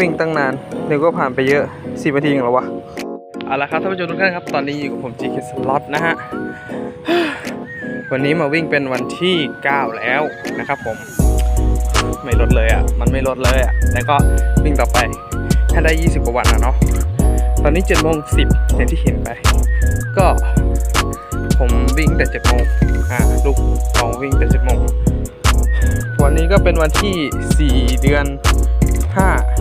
วิ่งตั้งนานเดี๋ยวก็ผ่านไปเยอะสิบนาทีเองเหรอวะเอาละครับท่านผู้ชมทุกท่านครับ ตอนนี้อยู่กับผม GK Slot นะฮะ วันนี้มาวิ่งเป็นวันที่ 9 แล้วนะครับผม ไม่ลดเลยอะ มันไม่ลดเลยอะ แต่ก็วิ่งต่อไปให้ได้ 20 กว่าวันนะเนาะ ตอนนี้7โมง10อย่างที่เห็นไป ก็ผมวิ่งแต่7โมงอ่าลูกลองวิ่งแต่7โมงวันนี้ก็เป็นวันที่ 4 เดือน 5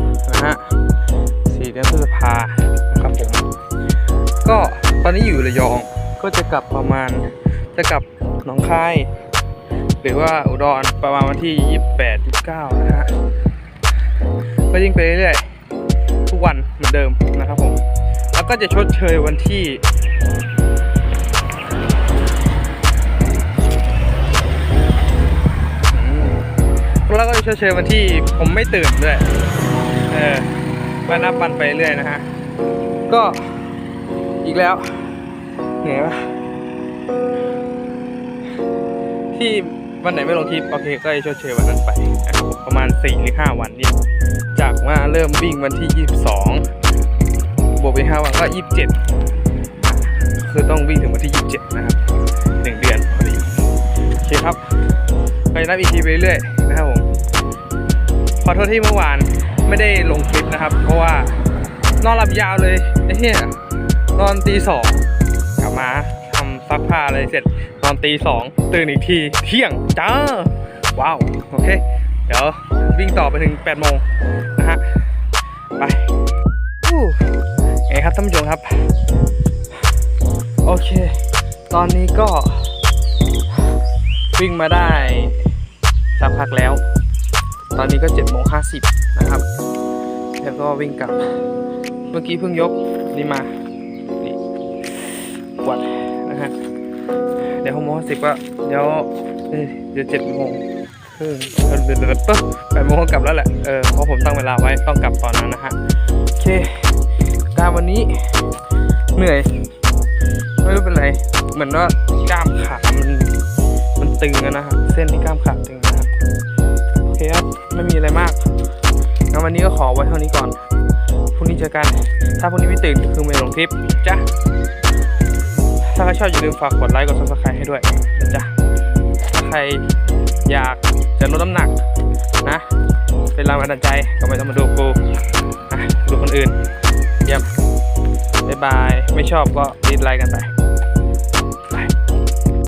านะครับผม ก็ตอนนี้อยู่ระยองก็จะกลับประมาณจะกลับหนองคาย หรือว่าอุดรประมาณวันที่ 28 29 นะฮะก็ยิ่งไปเรื่อยๆทุกวันเหมือนเดิมนะครับผม แล้วก็จะชดเชยวันที่แล้วก็จะชดเชยวันที่ผมไม่ตื่นด้วย เออ มานับวันไปเรื่อยนะฮะ ก็อีกแล้ว เหนื่อยวะที่วันไหนไม่ลงคลิป โอเคก็จะชดเชยวันนั้นไป ประมาณ 4 หรือ 5 วันนี่จากว่าเริ่มวิ่งวันที่ 22 บวกไป 5 วันก็ 27 คือต้องวิ่งถึงวันที่ 27 นะครับ 1 เดือนพอดี โอเคครับก็จะนับอีกทีไปเรื่อยนะครับผม ขอโทษที่เมื่อวาน ไม่ได้ลงคลิปนะครับ เพราะว่านอนหลับยาวเลยไอ้เหี้ยนอนตีสองกลับมาทำซักผ้าอะไรเสร็จนอนตีสองตื่นอีกทีเที่ยงจ้าว้าวโอเค เดี๋ยววิ่งต่อไปถึง8โมงนะฮะไปอู้ไงครับท่านผู้ชมครับ โอเค ตอนนี้ก็วิ่งมาได้สักพักแล้ว ตอนนี้ก็7จ็ดโมงห้าสิบนะครับ แล้วก็วิ่งกลับ เมื่อกี้เพิ่งยกนี่มา นี่กวดนะฮะ เดี๋ยวหกโมงสิบก็เดี๋ยวเอ้ยเดี๋ยวเจ็ดโมงครึ่งเออเดี๋ยวเดี๋ยวเดี๋ยวแปดโมงกลับแล้วแหละ เออ เพราะผมตั้งเวลาไว้ต้องกลับตอนนั้นนะฮะ โอเค การวันนี้เหนื่อย ไม่รู้เป็นไร เหมือนว่ากล้ามขามันมันตึงอะนะเส้นที่กล้ามขาตึงนะครับโอเคครับ ไม่มีอะไรมาก วันนี้ก็ขอไว้เท่านี้ก่อน พรุ่งนี้เจอกัน ถ้าพรุ่งนี้ไม่ตื่นคือไม่ลงคลิปจ้ะ ถ้าใครชอบอย่าลืมฝากกดไลค์กด subscribe ให้ด้วยจ๊ะใครอยากจะลดน้ำหนักนะ เป็นแรงบันดาลใจก็ไม่ต้องมาดูกูดูคนอื่น เยี่ยมบ๊ายบาย ไม่ชอบก็ดีไลค์กันไป